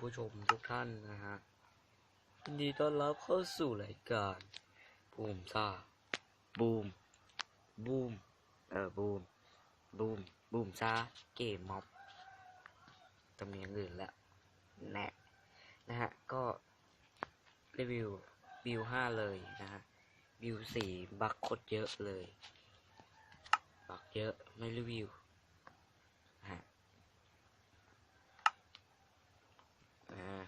ผู้ชมทุกท่านนะฮะยินดีต้อนรับเข้าสู่รายการบูมซ่าบูมบูมเออบูมบูมบูมซ่าเกมม็อบตำเนียงอื่นละแน่นะฮะก็รีวิวบิวห้าเลยนะฮะบิวสี่บักโคตรเยอะเลยบักเยอะไม่รีวิวนะฮะ อ่า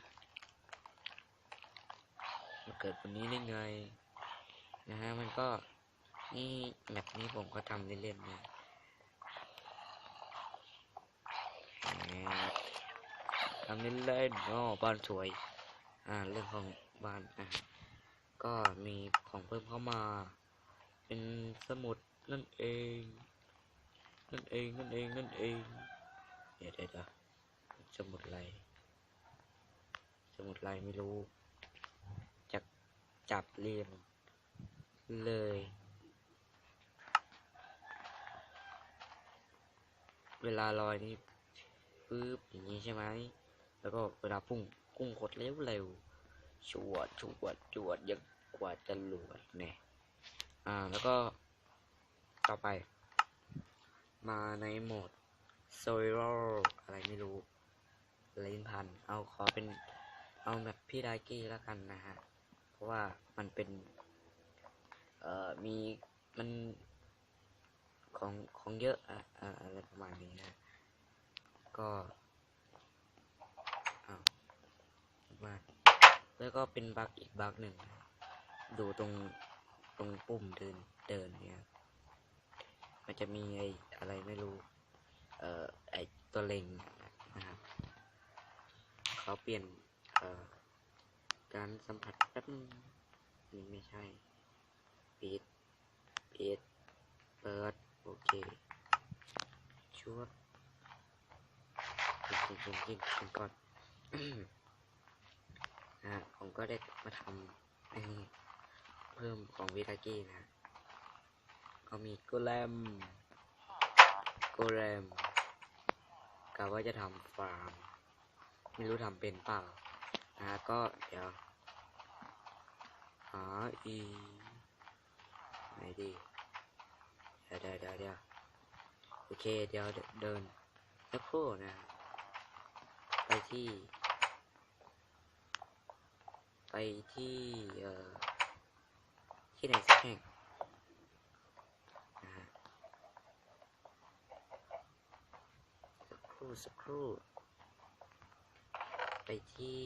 มา เกิดวันนี้ได้ไง นะฮะ มันก็นี่แบบนี้ผมก็ทำเล่นๆนะทำเล่นๆอ๋อบ้านสวย อ่า เรื่องของบ้านอะก็มีของเพิ่มเข้ามา เป็นสมุดนั่นเอง นั่นเอง นั่นเอง นั่นเอง เดี๋ยวเดี๋ยวสมุดอะไร สมุดลายไม่รู้ จับเรียงเลย เวลาลอยนี่ปึ๊บอย่างนี้ใช่ไหมแล้วก็เวลาพุ่งพุ่งกดเร็วเร็วๆชวดชวดจวดยังกว่าจะหลวดเนี่ยอ่าแล้วก็ต่อไป มาในโหมด s o r o อะไรไม่รู้ลิ้นพัน เอาขอเป็นเอาแบบพี่ไดกี้แล้วกันนะฮะ ราะว่ามันเป็น เอ่อมีมันของของเยอะอะอะอะไรประมาณนี้นะ ก็อามาแล้วก็เป็นบั๊กอีกบั๊กหนึ่ง ดูตรงตรงปุ่มเดินเดินเนี่ยมันจะมีไออะไรไม่รู้ เอ่อไอตัวเล็งนะครับเขาเปลี่ยน เอ่อ การสัมผัสแป๊บนึงนี่ไม่ใช่ ปิด ปิด เปิด โอเคชุดกินกินกินกินกินก่อนอ่าผมก็ได้มาทำอันนี้เพิ่มของวิทากี้นะ ก็มีโกแลมโกแลมกะว่าจะทำฟาร์ม ไม่รู้ทำเป็นเปล่า นะก็เดี๋ยว หาอีไหนดีเดี๋ยวเดี๋ยวเดี๋ยวเดี๋ยวโอเค เดี๋ยวเดินสักครู่นะ ไปที่ ไปที่เอ่อที่ไหนสักแห่งนะฮะสักครู่สักครู่ ที่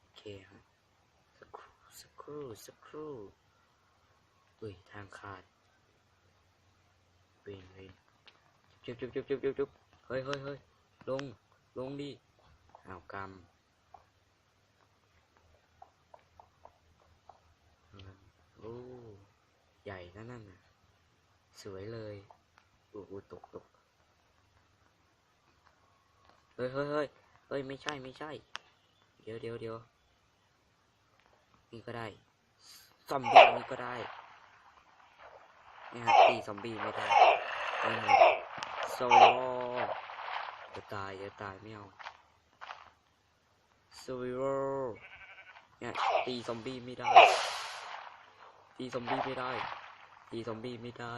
โอเคฮะสักครู่สักครู่สักครู่อุ้ย ทางขาดเวนเวนจุบจุบจุบจุบจุบจุบเฮ้ยเฮ้ยเฮ้ยลง ลงดิอ้าวกำโอ้ ใหญ่นะนั่นน่ะ สวยเลย โอ้โหตกตกเฮ้ยเฮ้ยเฮ้ยเฮ้ย ไม่ใช่ ไม่ใช่ เดี๋ยวเดี๋ยวเดี๋ยวนี่ก็ได้ซอมบี้นี่ก็ได้นี่ฮะตีซอมบี้ไม่ได้ไม่หมดโซโลเดี๋ยวตายเดี๋ยวตายไม่เอาโซโลเนี่ยตีซอมบี้ไม่ได้ ตีซอมบี้ไม่ได้ ตีซอมบี้ไม่ได้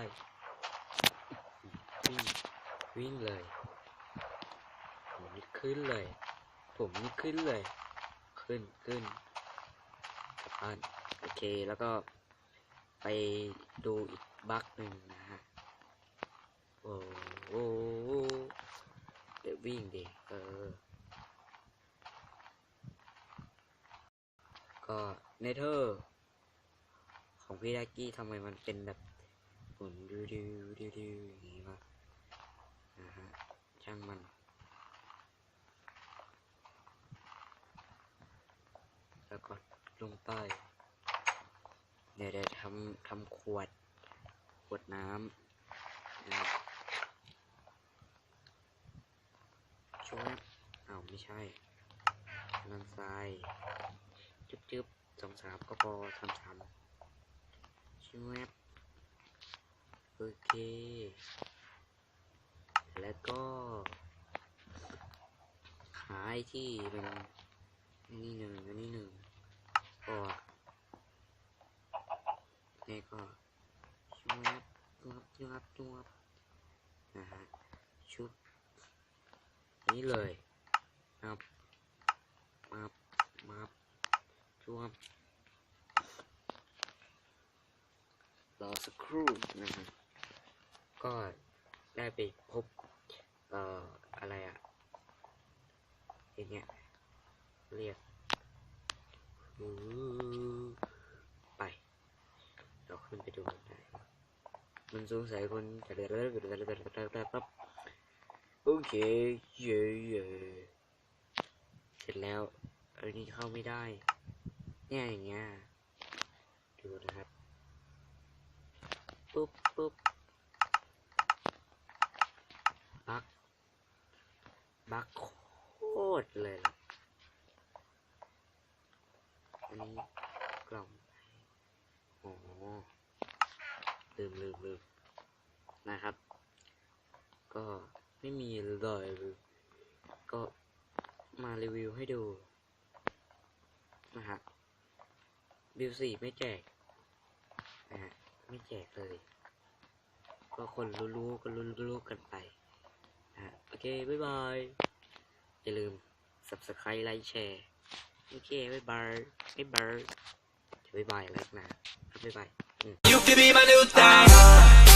วิ่งเลยผมนี่ขึ้นเลย ผมนี่ขึ้นเลย ขึ้นขึ้นกลับบ้านโอเคแล้วก็ไปดูอีกบั๊กหนึ่งนะฮะโอ้โหเดี๋ยววิ่งดิเออ ก็เนเธอร์ของพี่ดากี้ทำไมมันเป็นแบบหมุนดิวดิวดิวดิวอย่างนี้วะ นะฮะช่างมันแล้วก็ลงใต้เดี๋ยวเดี๋ยวทำทำขวด ขวดน้ำนะช่วยอ้าวไม่ใช่น้ำทรายจึ๊บจึ๊บสองสามก็พอทำทำช่วยโอเค แล้วก็ ขายที่เป็นอันนี้หนึ่งอันนี้หนึ่งก็นี่ก็ชุบชุบชุบชุบนะฮะชุบนี้เลยครับมามาชุบรอสักครู่นะฮะก็ ได้ไปพบ เอ่อ อะไรอะอย่างเงี้ย เรียกไป เราขึ้นไปดูมันได้มันสงสัยคนแต่เดี๋ยวเดี๋ยวเดี๋ยวเดี๋ยวเดี๋ยวเดี๋ยวเดี๋ยวปั๊บโอเค เย่เย่เสร็จแล้วอันนี้เข้าไม่ได้ เนี่ยอย่างเงี้ย ดูนะครับ ปุ๊บปุ๊บ บักบักโคตรเลยล่ะอันนี้กล่องโอ๋อลืมลืมลืมนะครับ ก็ไม่มีเลยก็มารีวิวให้ดูนะฮะบิวสี่ไม่แจกนะฮะไม่แจกเลย ก็คนรู้ๆก็รู้ๆกันไป เคบ๊ายบาย อย่าลืม subscribe ไลค์แชร์ โอเคบ๊ายบายบ๊ายบายบ๊ายบายแล้วนะบ๊ายบาย You could be my new thing.